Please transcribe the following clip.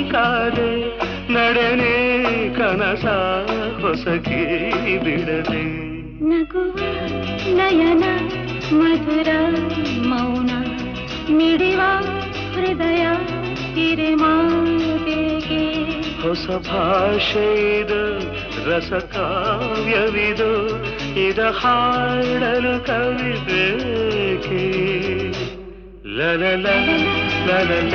ಕಾದೆ ನಡೆನೆ ಕನಸ ಹೊಸಕಿ ಬಿಡದೆ. ನಗುವ ನಯನ ಮಧುರ ಮೌನ ಮಿಡಿವ ಹೃದಯ ಹಿರಿಮಾತೆಗೆ. ಹೊಸ ಭಾಷೆ ಇದು ರಸ ಕಾವ್ಯವಿದು ಇದ ಹಾಡಲು ಕವಿಬೇಕೆ ಲಲ ಲಲಲ